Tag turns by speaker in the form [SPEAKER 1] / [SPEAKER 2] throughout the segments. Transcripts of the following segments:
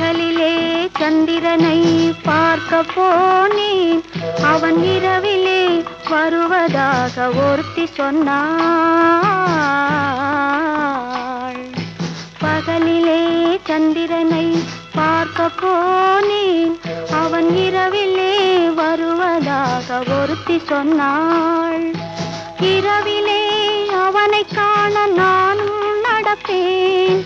[SPEAKER 1] பகலிலே சந்திரனை பார்க்க போனேன். அவன் இரவிலே வருவதாக ஒருத்தி சொன்னாள். பகலிலே சந்திரனை பார்க்க போனேன். அவன் இரவிலே வருவதாக ஒருத்தி சொன்னாள். இரவிலே அவனை காண நானும் நடப்பேன்.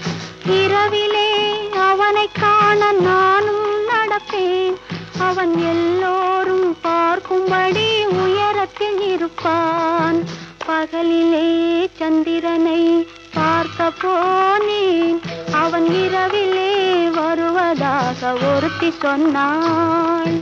[SPEAKER 1] காண நானும் நடப்பேன். அவன் எல்லோரும் பார்க்கும்படி உயரத்தில் இருப்பான். பகலிலே சந்திரனை பார்க்க போனேன். அவன் இரவிலே வருவதாக ஒருத்தி சொன்னாள்.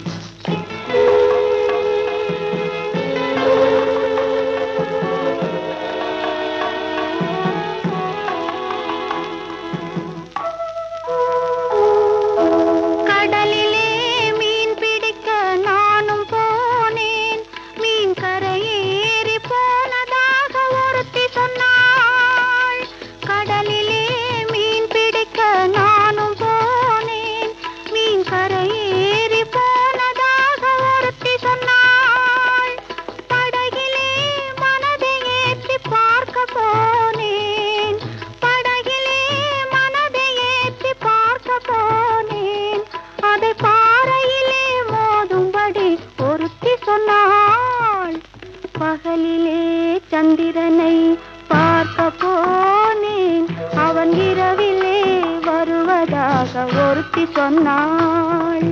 [SPEAKER 1] பகலிலே சந்திரனை பார்க்க போனேன். அவன் இரவிலே வருவதாக ஒருத்தி சொன்னாள்.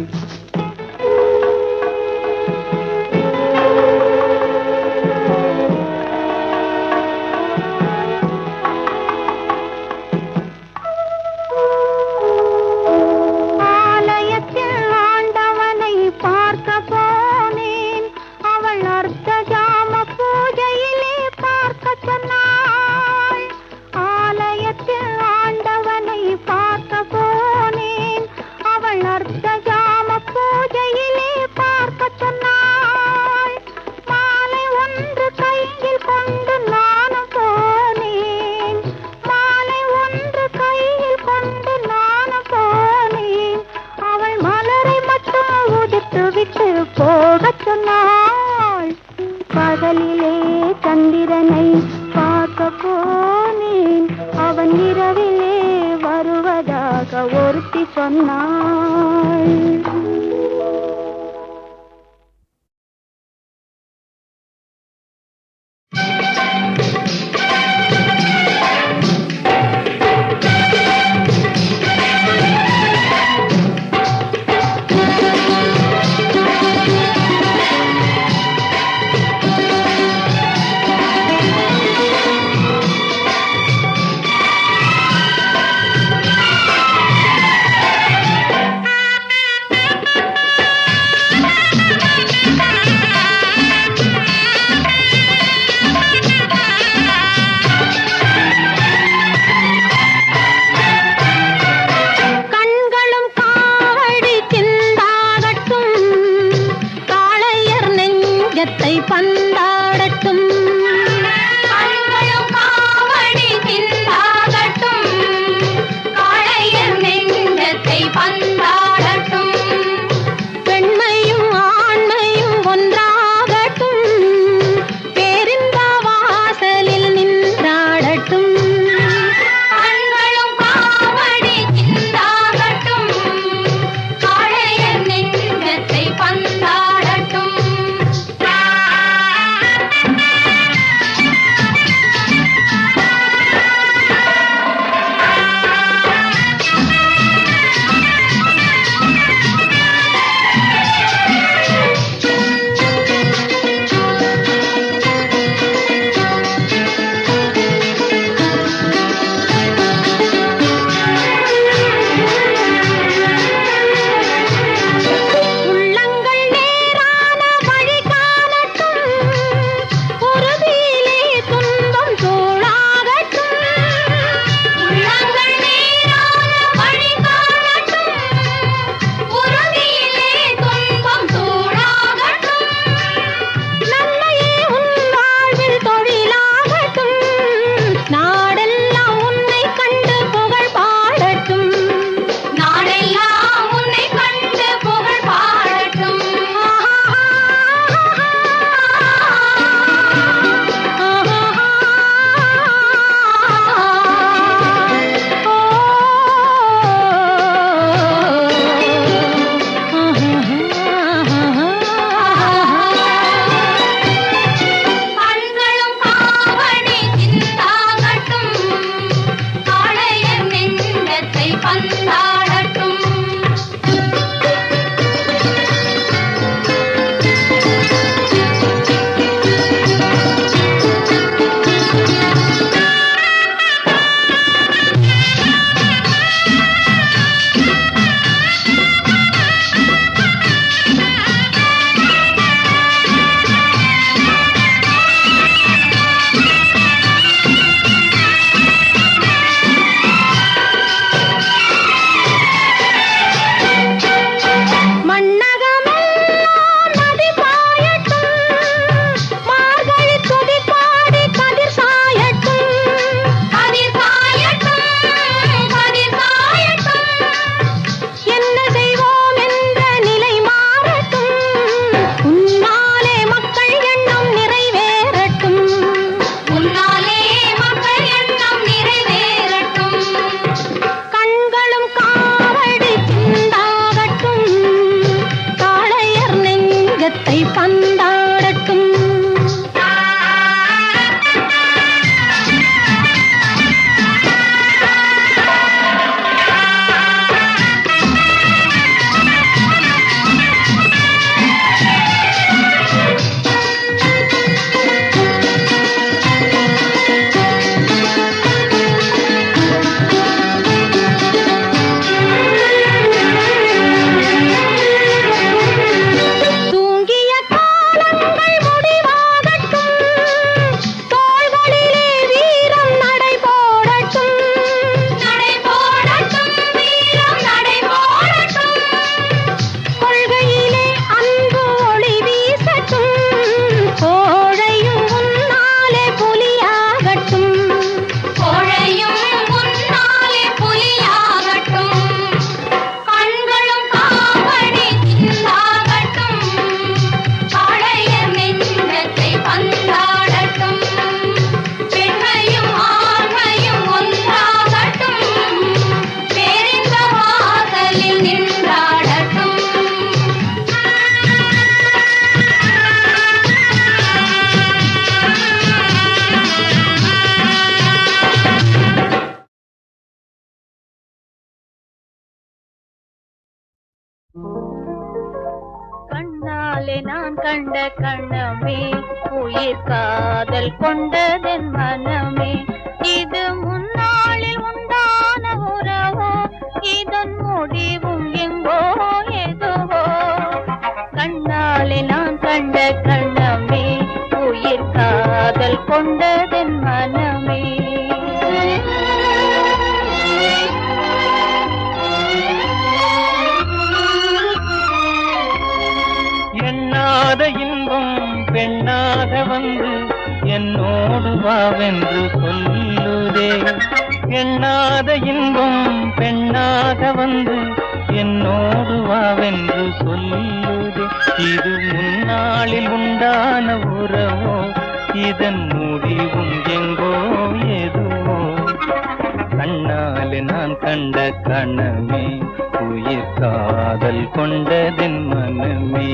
[SPEAKER 1] கண்ணாலே நான் கண்ட கண்ணமே உயிர் காதல் கொண்டதென் மனமே. இது முன்னாளில் உண்டான உறவோ இதன் முடிவும் எங்கோ எதுவோ. கண்ணாலே நான் கண்ட கண்ணமே உயிர் காதல்
[SPEAKER 2] கொண்டதே வந்து என்னோடு வாவென்று சொல்லுதே. எண்ணாத இன்பம் பெண்ணாக வந்து என்னோடு வாவென்று சொல்லுதே. இது முன்னாளில் உண்டான உறவோ இதன் முடிவும் எங்கோ எதுவோ கண்ணாலே நான் கண்ட கணமே உயிர் காதல் கொண்டதென் மனமே.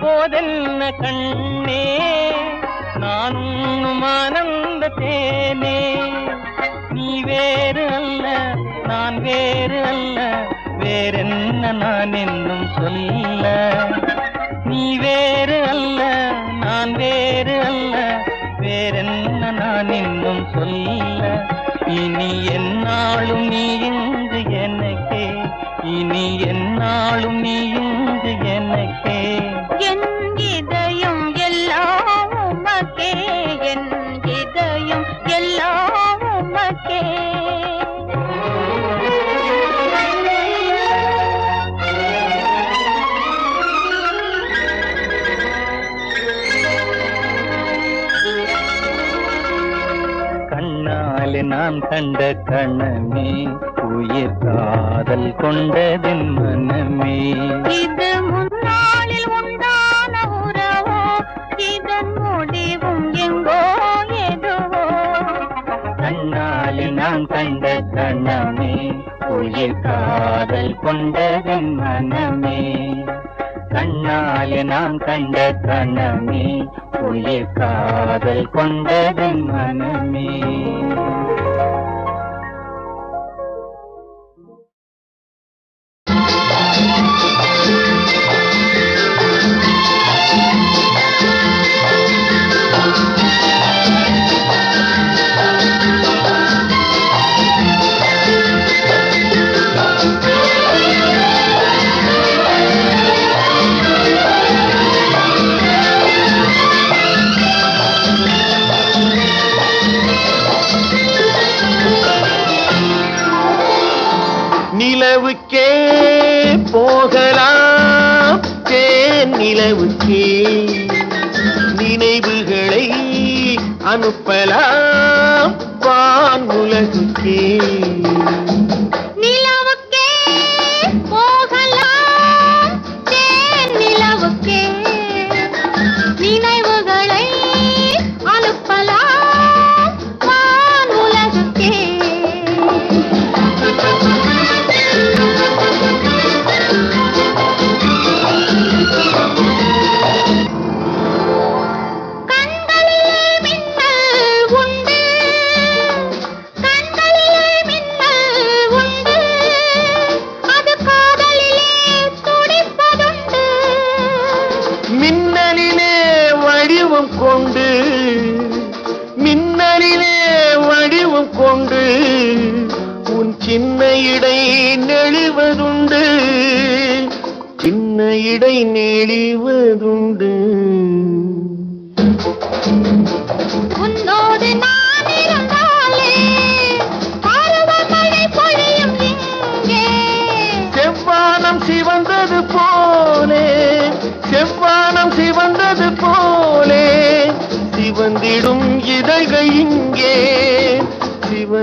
[SPEAKER 2] போதென்ன கண்ணே? நானும் உண்ணும் ஆனந்த தேனே. நீ வேறு அல்ல நான் வேறு அல்ல வேறென்ன நான் என்னும் சொல்ல. நீ வேறு அல்ல நான் வேறு அல்ல வேறென்ன நான் என்னும் சொல்ல. இனி என்னாலும் நீ இங்கு எனக்கே இனி என்னாலும் நீயும் கண்ட கணமே உயிர் காதல் கொண்டதின் மனமே.
[SPEAKER 1] இது முன்னாளில் உண்டான உறவோ இதன் முடிவும் எங்கோ எதுவோ.
[SPEAKER 2] கண்ணாலே நான் கண்ட கணமே உயிர் காதல் கொண்டதின் மனமே. கண்ணாலே நான் கண்ட கணமே உயிர் காதல் கொண்டதின் மனமே.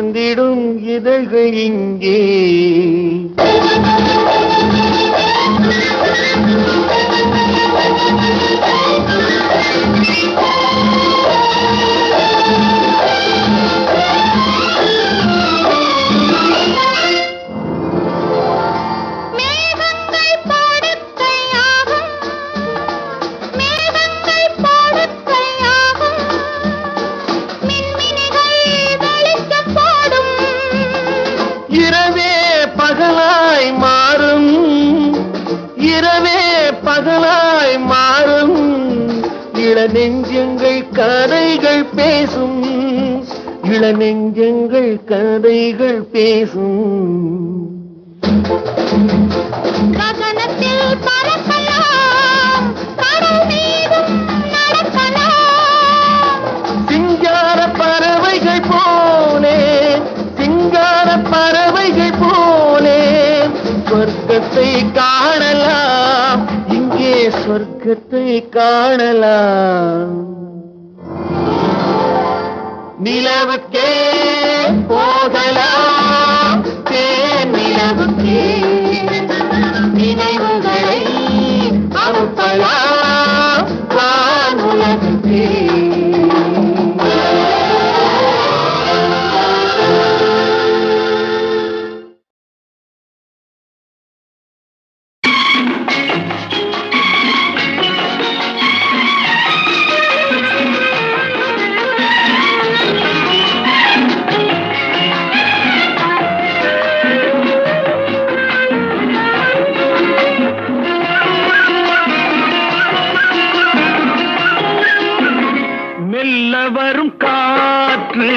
[SPEAKER 3] சிவந்திடும் இதழ்கள் இங்கே. இரவே பகலாய் மாறும். இரவே பகலாய் மாறும். இளநெஞ்சங்கள் கதைகள் பேசும். இளநெஞ்சங்கள் கதைகள் பேசும்.
[SPEAKER 1] ககனத்தில் பறக்கலாம் கடல் மீதும் நடக்கலாம்.
[SPEAKER 3] சிங்கார பறவைகள் போலே பறவைகள் போலே சொர்க்கத்தை காணலாம். இங்கே சொர்க்கத்தை காணலாம். நிலவுக்கே போகலாம். தேன் நிலவுக்கே. நினைவுகளை அனுப்பலாம்.
[SPEAKER 4] மெல்ல வரும் காற்று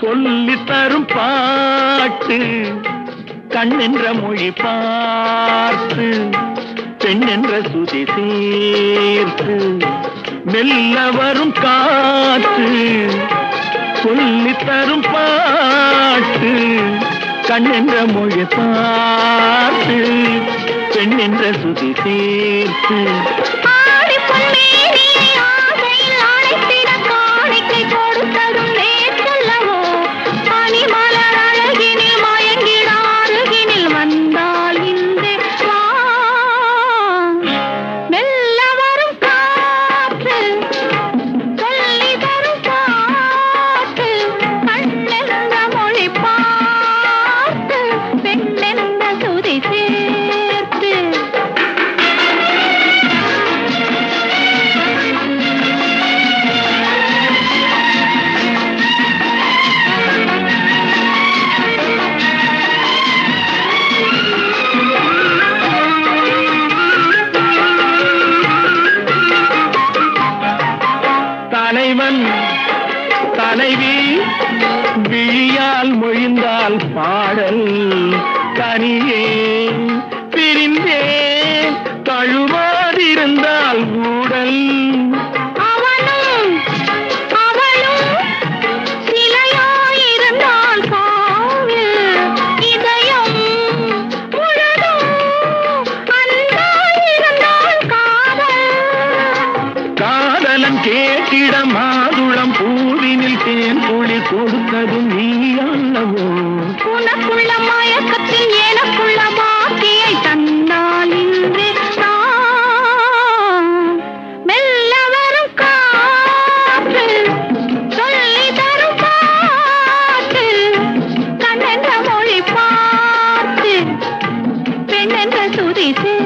[SPEAKER 4] சொல்லி தரும் பாட்டு கண்ணென்ற மொழி பார்த்து பெண்ணென்ற சுதி சேர்த்து மெல்ல வரும் காற்று சொல்லி தரும் பாட்டு கண்ணென்ற மொழி பார்த்து பெண்ணென்ற சுதி சேர்த்து
[SPEAKER 1] தழுவாதிருந்த பெண்ணென்ற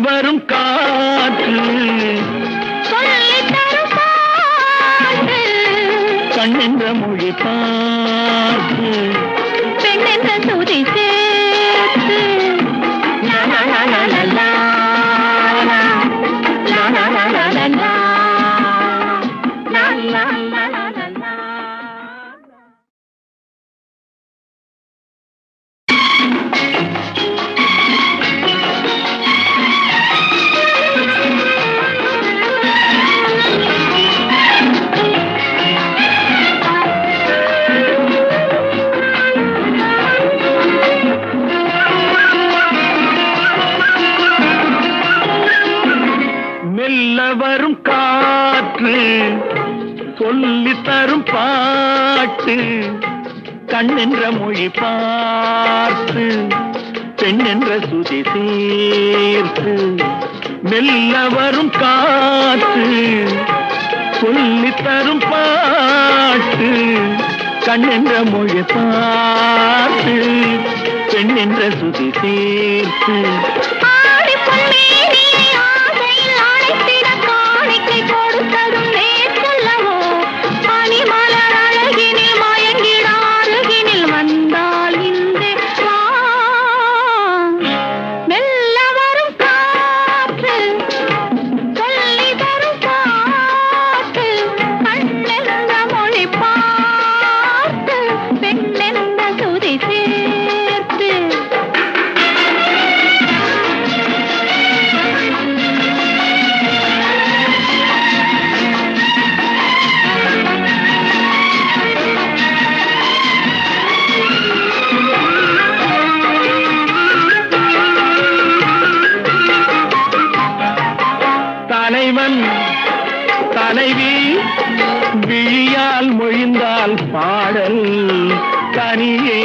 [SPEAKER 1] கவரும் காற்று. கண்ணென்ற மொழி பா வரும் பாட்டு கண்ணென்ற மொழி பார்த்து பெண்ணென்ற சுதி சேர்த்து
[SPEAKER 4] மெல்ல வரும் காற்று சொல்லி தரும் பாட்டு கண்ணென்ற மொழி பார்த்து
[SPEAKER 1] பெண்ணென்ற சுதி சேர்த்து
[SPEAKER 4] கலைவன் தலைவி விழியால் மொழிந்தால் பாடல் தனியே.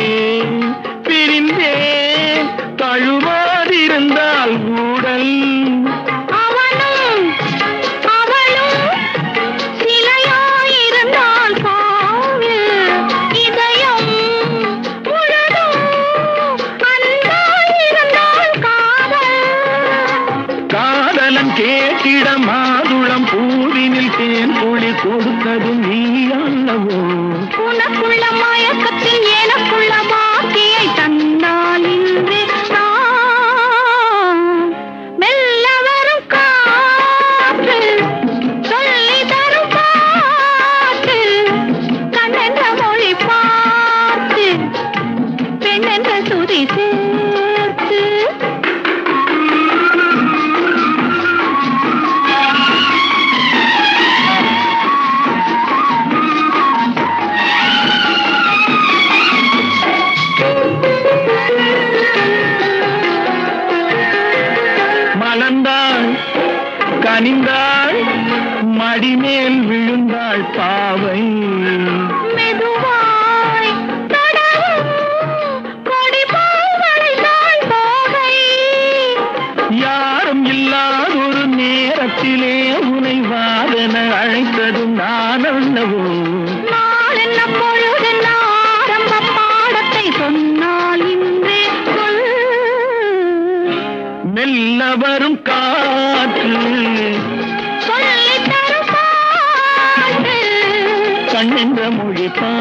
[SPEAKER 4] பிரிந்தே தழுவாதிருந்தால் ஊடல்
[SPEAKER 1] வரும் காற்று. சொல்லித்தரும் கண்ணென்ற மொழி பா